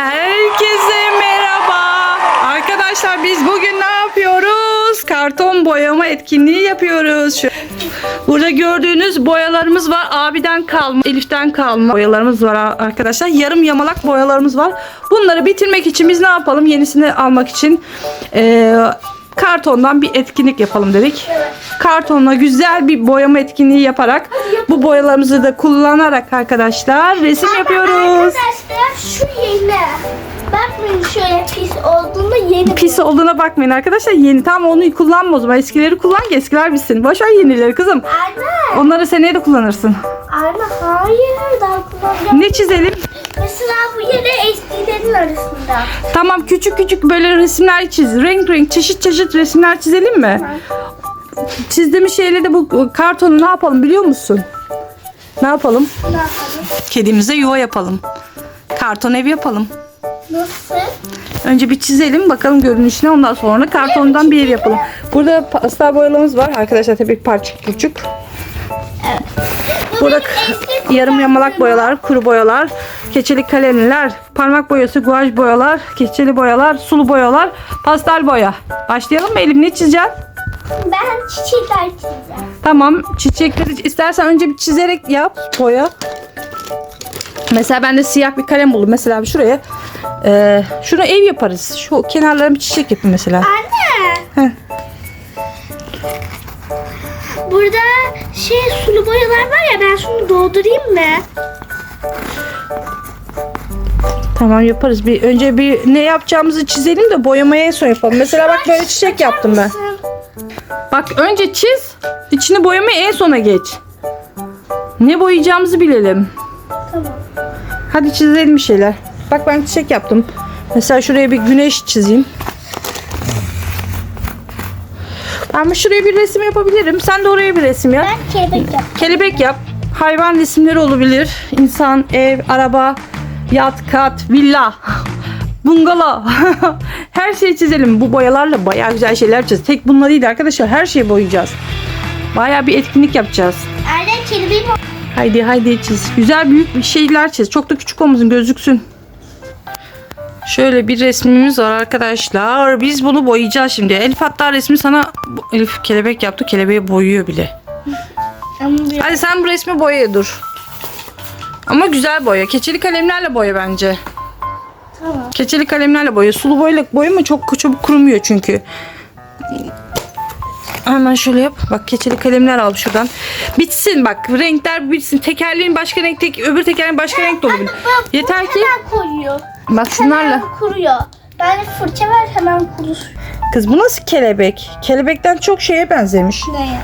Herkese merhaba. Arkadaşlar biz bugün ne yapıyoruz? Karton boyama etkinliği yapıyoruz. Şu- Burada gördüğünüz boyalarımız var. Abiden kalma, Elif'ten kalma boyalarımız var arkadaşlar. Yarım yamalak boyalarımız var. Bunları bitirmek için biz ne yapalım? Yenisini almak için eee, kartondan bir etkinlik yapalım dedik. Kartonla güzel bir boyama etkinliği yaparak bu boyalarımızı da kullanarak arkadaşlar resim yapıyoruz. Şu yeni. Bakmayın şöyle pis olduğunda yeni. Pis olduğuna bakmayın arkadaşlar. Yeni tam onu kullanma o zaman. Eskileri kullan ki eskiler bitsin. Boş ver yenileri kızım. Anne. Onları seneye de kullanırsın. Anne hayır daha kullanacağım. Ne çizelim? Mesela bu yeni eskilerin arasında. Tamam küçük küçük böyle resimler çiz. Renk renk çeşit çeşit resimler çizelim mi? Çizdiğimiz şeyle de bu kartonu ne yapalım biliyor musun? Ne yapalım? Ne yapalım? Kedimize yuva yapalım. Karton ev yapalım. Nasıl? Önce bir çizelim bakalım görünüşüne ondan sonra kartondan bir ev yapalım. Burada pastel boyalarımız var arkadaşlar tabii parça küçük. Bu Burada yarım yamalak boyalar, kuru boyalar, keçeli kalemler, parmak boyası, guaj boyalar, keçeli boyalar, sulu boyalar, pastel boya. Başlayalım mı Elif? Ne çizeceksin? Ben çiçekler çizeceğim. Tamam. Çiçekleri istersen önce bir çizerek yap boya. Mesela ben de siyah bir kalem buldum. Mesela şuraya e, şuna ev yaparız. Şu kenarlarına bir çiçek yapın mesela. Anne. Heh. Burada şey sulu boyalar var ya ben şunu doldurayım mı? Tamam yaparız. Bir önce bir ne yapacağımızı çizelim de boyamayı en son yapalım. Mesela bak böyle çiçek yaptım ben. Bak önce çiz. içini boyamayı en sona geç. Ne boyayacağımızı bilelim. Tamam. Hadi çizelim bir şeyler. Bak ben çiçek yaptım. Mesela şuraya bir güneş çizeyim. Ben şuraya bir resim yapabilirim. Sen de oraya bir resim yap. Ben kelebek yapacağım. Kelebek yap. Hayvan resimleri olabilir. İnsan, ev, araba, yat, kat, villa, bungalov. her şeyi çizelim. Bu boyalarla bayağı güzel şeyler çiz. Tek bunlar değil arkadaşlar. Her şeyi boyayacağız. Bayağı bir etkinlik yapacağız. Anne kelebeğim Haydi haydi çiz. Güzel büyük bir şeyler çiz. Çok da küçük olmasın gözüksün. Şöyle bir resmimiz var arkadaşlar. Biz bunu boyayacağız şimdi. Elif hatta resmi sana Elif kelebek yaptı. Kelebeği boyuyor bile. Hadi sen bu resmi boyaya dur. Ama güzel boya. Keçeli kalemlerle boya bence. Tamam. Keçeli kalemlerle boya. Sulu boyayla boyama çok çabuk kurumuyor çünkü. Hemen şöyle yap. Bak keçeli kalemler al şuradan. Bitsin bak. Renkler bitsin. Tekerleğin başka renk, tek, öbür tekerleğin başka renk de olabilir. Bak, Yeter ki Hemen koyuyor. bak şunlarla. Hemen kuruyor. Ben fırça ver hemen kurur. Kız bu nasıl kelebek? Kelebekten çok şeye benzemiş. Ne ya?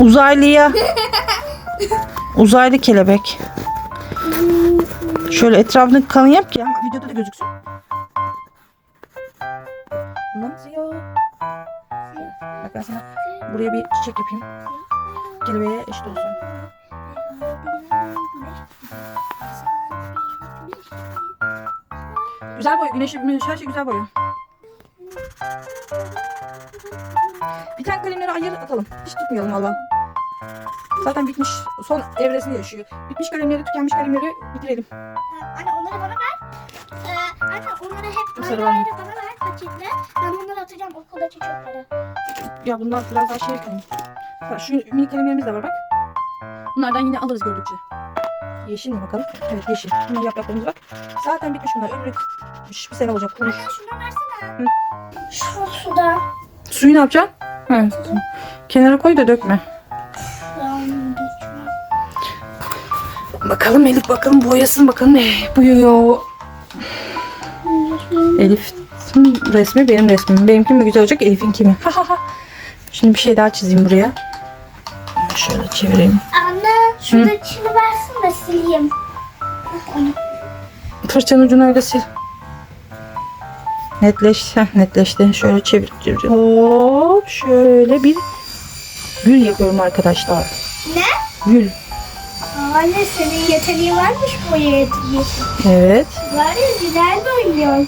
Uzaylıya. Uzaylı kelebek. Şöyle etrafını kalın yap ki ama videoda da gözüksün. Nasıl Bak ben sana buraya bir çiçek yapayım. Kelebeğe eşit olsun. Güzel boya. Güneş, güneş her şey güzel boya. Bir tane kalemleri ayır atalım. Hiç tutmayalım valla. Zaten bitmiş. Son evresini yaşıyor. Bitmiş kalemleri, tükenmiş kalemleri bitirelim. Anne onları bana ver. Ee, anne onları hep ayrı ayrı. Ben bunları atacağım okuldaki çöplere. Ya bunlar biraz daha şey yapalım. Bak Şu mini kalemlerimiz de var bak. Bunlardan yine alırız gördükçe. Yeşil mi bakalım? Evet yeşil. Bunlar yapraklarımız var. Zaten bitmiş bunlar. Ömrü. Bir sene olacak. Kurumuş. Anne şundan versene. Şu sudan. Suyu ne yapacaksın? Evet. Kenara koy da dökme. Bakalım Elif bakalım boyasın bakalım ne boyuyor. Elif resmi benim resmim. Benimki mi güzel olacak Elif'inki mi? Ha ha ha. Şimdi bir şey daha çizeyim buraya. Şöyle çevireyim. Anne şurada çini versin de sileyim. Fırçanın ucunu öyle sil. Netleş, heh, netleşti. Şöyle çevir. çevir. Hop şöyle bir gül yapıyorum arkadaşlar. Ne? Gül. Anne senin yeteneği varmış bu yeteneği. Evet. Var ya güzel boyuyor.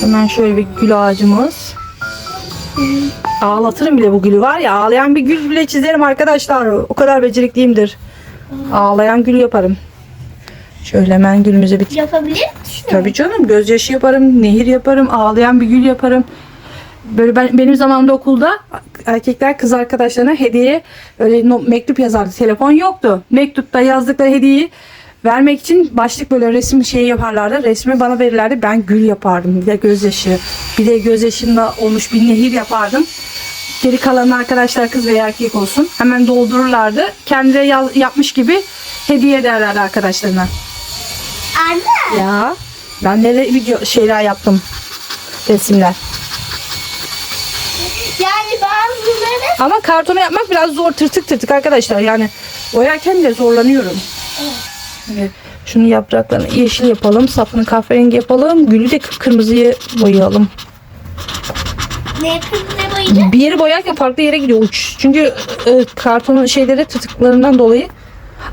Hemen şöyle bir gül ağacımız. Ağlatırım bile bu gülü var ya ağlayan bir gül bile çizerim arkadaşlar. O kadar becerikliyimdir. Ağlayan gül yaparım. Şöyle hemen gülümüze bir Yapabilir misin? Tabii canım gözyaşı yaparım, nehir yaparım, ağlayan bir gül yaparım. Böyle ben, benim zamanımda okulda erkekler kız arkadaşlarına hediye öyle mektup yazardı. Telefon yoktu. Mektupta yazdıkları hediyeyi vermek için başlık böyle resim şeyi yaparlardı. Resmi bana verirlerdi. Ben gül yapardım. Bir de gözyaşı. Bir de gözyaşımla olmuş bir nehir yapardım. Geri kalan arkadaşlar kız veya erkek olsun. Hemen doldururlardı. Kendileri yapmış gibi hediye ederlerdi arkadaşlarına. Anne. Ya ben de video şeyler yaptım. Resimler. Yani bazıları Ama kartona yapmak biraz zor tırtık tırtık arkadaşlar. Yani boyarken bile zorlanıyorum. Evet. Şunun yapraklarını yeşil yapalım. Sapını kahverengi yapalım. Gülü de kırmızıya boyayalım. ne kızla boyayacak? Bir yeri boyarken farklı yere gidiyor uç. Çünkü e, kartonun şeyleri tırtıklarından dolayı.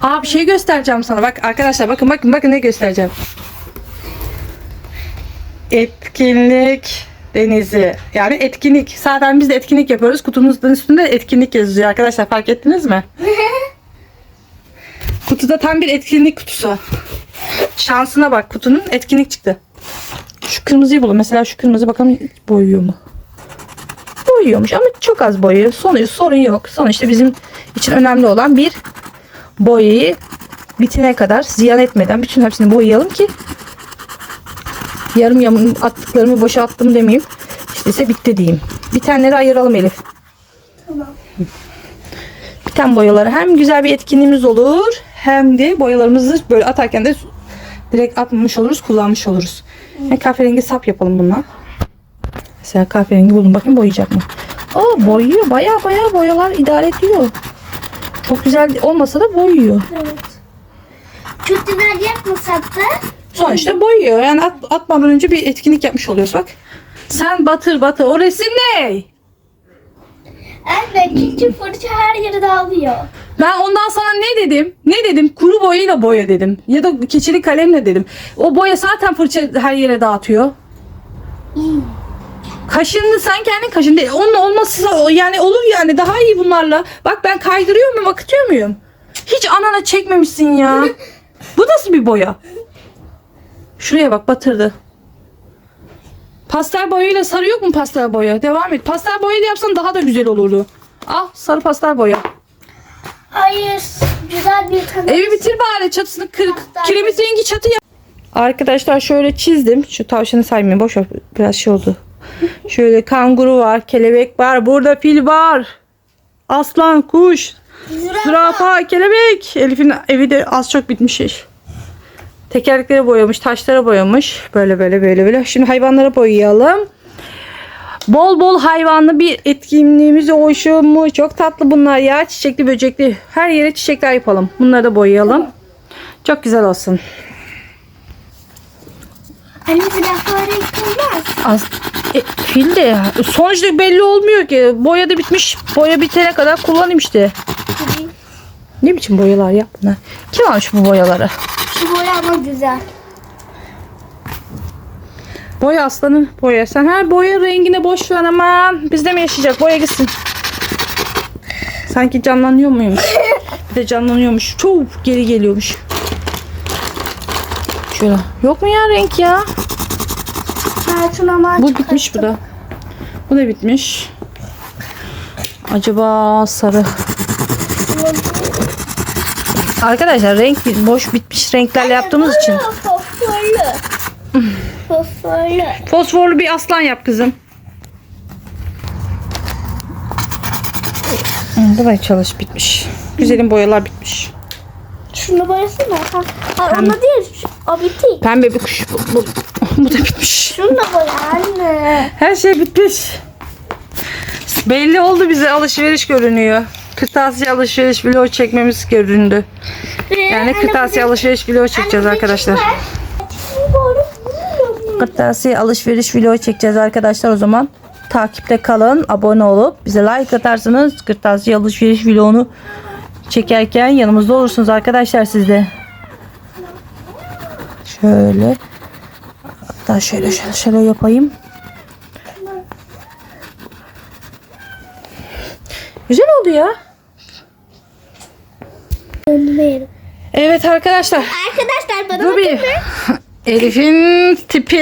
Aa bir şey göstereceğim sana. Bak arkadaşlar bakın bakın bakın ne göstereceğim. Etkinlik denizi. Yani etkinlik. Zaten biz de etkinlik yapıyoruz. Kutumuzun üstünde etkinlik yazıyor arkadaşlar. Fark ettiniz mi? Kutuda tam bir etkinlik kutusu. Şansına bak kutunun etkinlik çıktı. Şu kırmızıyı bulun. Mesela şu kırmızı bakalım boyuyor mu? Boyuyormuş ama çok az boyuyor. Sonuç sorun yok. Sonuçta bizim için önemli olan bir boyayı bitene kadar ziyan etmeden bütün hepsini boyayalım ki yarım yarım attıklarımı boşa attım demeyeyim. İşte ise bitti diyeyim. Bir taneleri ayıralım Elif. Tamam. Biten boyaları hem güzel bir etkinliğimiz olur hem de boyalarımızı böyle atarken de direkt atmamış oluruz, kullanmış oluruz. Yani kahverengi sap yapalım bununla. Mesela kahverengi buldum. Bakayım boyayacak mı? Aa boyuyor. Baya baya boyalar idare ediyor. Çok güzel olmasa da boyuyor. Evet. Çok güzel yapmasak da Sonuçta boyuyor. Yani at, atmadan önce bir etkinlik yapmış oluyoruz bak. Sen batır batır. O resim ne? anne küçük fırça her yere dağılıyor. Ben ondan sana ne dedim? Ne dedim? Kuru boyayla boya dedim. Ya da keçeli kalemle dedim. O boya zaten fırça her yere dağıtıyor. Kaşını sen kendin kaşın değil. Onun olması yani olur yani daha iyi bunlarla. Bak ben kaydırıyor muyum, akıtıyor muyum? Hiç anana çekmemişsin ya. Bu nasıl bir boya? Şuraya bak batırdı. Pastel boyayla sarı yok mu pastel boya? Devam et. Pastel boyayla yapsan daha da güzel olurdu. Al sarı pastel boya. Hayır. Güzel bir tane. Evi bitir bari çatısını kırık. Kiremit rengi çatı yap. Arkadaşlar şöyle çizdim. Şu tavşanı saymayayım. Boş ver. Biraz şey oldu. Şöyle kanguru var. Kelebek var. Burada fil var. Aslan, kuş, zürafa, kelebek. Elif'in evi de az çok bitmiş. iş. Tekerlekleri boyamış. Taşlara boyamış. Böyle böyle böyle böyle. Şimdi hayvanlara boyayalım. Bol bol hayvanlı bir etkinliğimiz oluşumu. Çok tatlı bunlar ya. Çiçekli böcekli. Her yere çiçekler yapalım. Bunları da boyayalım. Çok güzel olsun. Anne renk olmaz. Az, e, fil de ya. Sonuçta belli olmuyor ki. Boya da bitmiş. Boya bitene kadar kullanayım işte. Ne biçim boyalar ya bunlar? Kim almış bu boyaları? Şu boya ama güzel. Boya aslanım boya. Sen her boya rengine boş ver aman. Bizde mi yaşayacak? Boya gitsin. Sanki canlanıyor muymuş? Bir de canlanıyormuş. Çok geri geliyormuş. Şöyle. Yok mu ya renk ya? Ha şuna ama Bu bitmiş bu da. Bu da bitmiş. Acaba sarı. Arkadaşlar renk boş bitmiş renklerle yaptığımız için. Fosforlu. Fosforlu. Bir aslan yap kızım. Da çalış bitmiş. Güzelim boyalar bitmiş. Şunu boyasana. Ha, ha onu değil. O bitti. Pembe bir kuş. Bu, bu, bu da bitmiş. Şunu da boya anne. Her şey bitmiş. Belli oldu bize alışveriş görünüyor. Kırtasiye alışveriş vlog çekmemiz göründü. Yani kırtasiye alışveriş vlog çekeceğiz arkadaşlar. Kırtasiye alışveriş vlog çekeceğiz arkadaşlar o zaman. Takipte kalın, abone olup bize like atarsanız kırtasiye alışveriş vlogunu çekerken yanımızda olursunuz arkadaşlar siz de. Şöyle. Hatta şöyle şöyle şöyle yapayım. Güzel oldu ya. Evet arkadaşlar. Arkadaşlar bana Bu bakın bir mı? Elif'in tipi.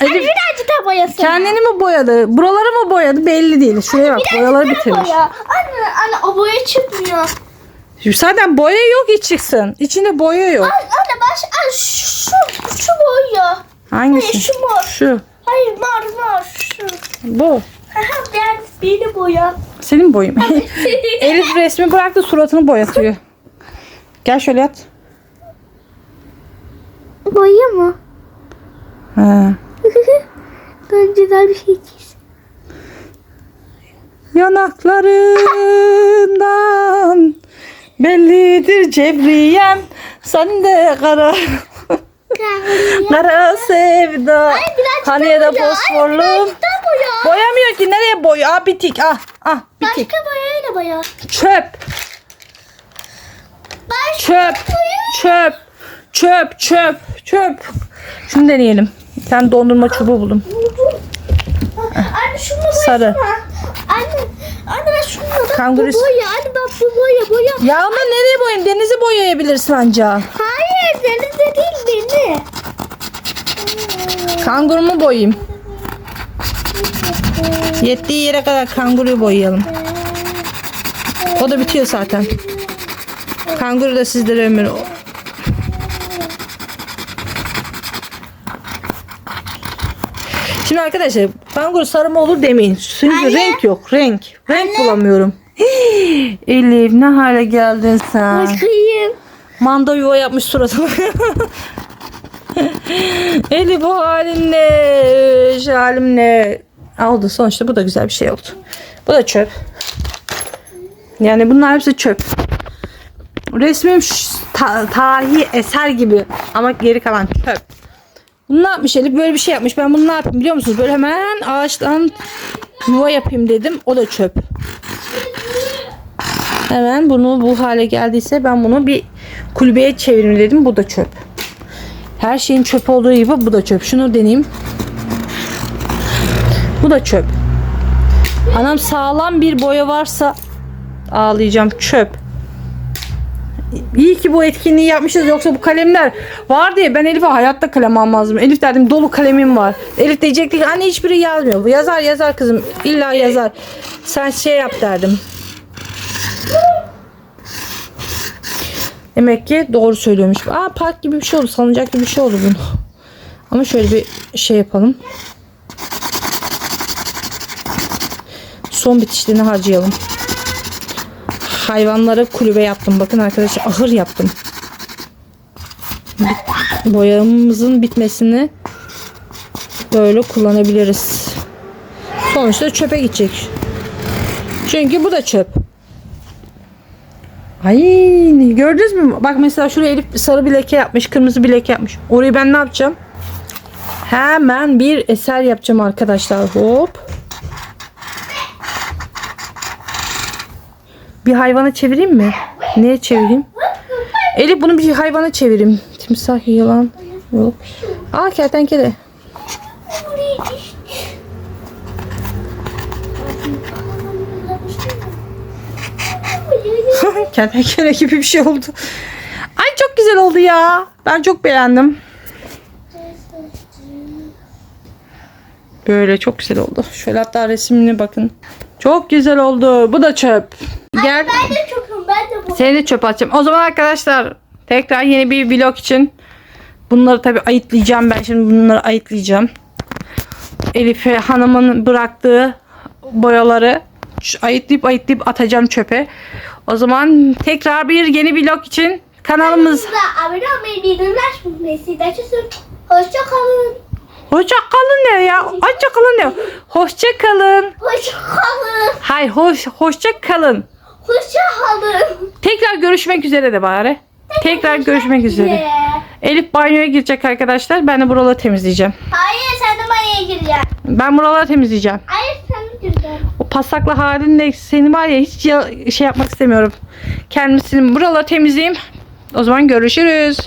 Elif birazcık daha boyasın. kendini mi boyadı? Buraları mı boyadı? Belli değil. Şuraya bak. Boyaları bitirmiş. Boya. Anne, anne o boya çıkmıyor. Zaten boya yok çıksın. İçinde boya yok. Anne, anne baş, anne şu, şu, şu boya. Hangisi? Hayır şu mor. Şu. Hayır mor mor şu. Bu. Aha ben beni boya. Senin boyun. Elif resmi bıraktı suratını boyatıyor. Gel şöyle yat. Boya mı? Ha. Ben güzel bir şey çiz. Yanaklarından bellidir cevriyem. Sen de kara. kara sevda. Hani boya. Ay, fosforlu. birazcık daha boya. Boyamıyor ki nereye boy? Ah bitik. Ah ah bitik. Başka boyayla boya. Çöp. Başka Çöp. Çöp. Çöp. Çöp. Çöp. Şunu deneyelim. Bir tane dondurma çubuğu buldum. Anne şunu boya. Sarı. Anne, anne ben şunu bak Kanguru- bu boya. Anne bak bu boya boya. Ya ama nereye boyayayım? Denizi boyayabilirsin anca. Hayır denizde değil beni. Kangurumu boyayayım. Yettiği yere kadar kanguruyu boyayalım. O da bitiyor zaten. Kanguru da sizlere ömür. Şimdi arkadaşlar kanguru sarı mı olur demeyin. Çünkü Anne. renk yok. Renk. Renk bulamıyorum. Hii, Elif ne hale geldin sen? Bakayım. Manda yuva yapmış suratına. Eli bu halin ne? Şu halim ne? Oldu sonuçta bu da güzel bir şey oldu. Bu da çöp. Yani bunlar hepsi çöp. Resmim ta- tarihi eser gibi ama geri kalan çöp. Bunu ne yapmış Elif? Böyle bir şey yapmış. Ben bunu ne yapayım biliyor musunuz? Böyle hemen ağaçtan yuva yapayım dedim. O da çöp. Hemen bunu bu hale geldiyse ben bunu bir kulübeye çevireyim dedim. Bu da çöp. Her şeyin çöp olduğu gibi bu da çöp. Şunu deneyeyim. Bu da çöp. Anam sağlam bir boya varsa ağlayacağım çöp. İyi ki bu etkinliği yapmışız yoksa bu kalemler var diye ben Elif'e hayatta kalem almazdım. Elif derdim dolu kalemim var. Elif diyecekti ki anne hiçbiri yazmıyor. Bu yazar yazar kızım illa yazar. Sen şey yap derdim. Demek ki doğru söylüyormuş. Aa park gibi bir şey oldu. Salıncak gibi bir şey oldu bunu. Ama şöyle bir şey yapalım. Son bitişlerini harcayalım. Hayvanları kulübe yaptım. Bakın arkadaşlar ahır yaptım. Boyamızın bitmesini böyle kullanabiliriz. Sonuçta çöpe gidecek. Çünkü bu da çöp. Ay gördünüz mü? Bak mesela şuraya Elif sarı bir leke yapmış. Kırmızı bir leke yapmış. Orayı ben ne yapacağım? Hemen bir eser yapacağım arkadaşlar. Hop. Bir hayvana çevireyim mi? Neye çevireyim? Elif bunu bir hayvana çevireyim. Timsah, yılan. Yok. Aa kertenkele. kertenkele gibi bir şey oldu. Ay çok güzel oldu ya. Ben çok beğendim. Böyle çok güzel oldu. Şöyle hatta resimine bakın. Çok güzel oldu. Bu da çöp. Gel. Ben de çokum ben de bu. Seni de çöpe atacağım. O zaman arkadaşlar tekrar yeni bir vlog için bunları tabi ayıtlayacağım ben şimdi bunları ayıtlayacağım. Elif'e hanımın bıraktığı boyaları ayıtlayıp ayıtlayıp atacağım çöpe. O zaman tekrar bir yeni vlog için kanalımız abone olmayı, bildirimler açmayı, Hoşça kalın. Hoşça kalın ne ya? Hoşça kalın ne? Hoşça kalın. Hoşça kalın. Hayır hoş hoşça kalın. Hoşça kalın. Tekrar görüşmek üzere de bari. Tekrar görüşmek üzere. Elif banyoya girecek arkadaşlar. Ben de buraları temizleyeceğim. Hayır sen de banyoya gireceksin. Ben buraları temizleyeceğim. Hayır sen de gireceksin. O pasaklı halinle seni var ya hiç ya- şey yapmak istemiyorum. Kendisini buraları temizleyeyim. O zaman görüşürüz.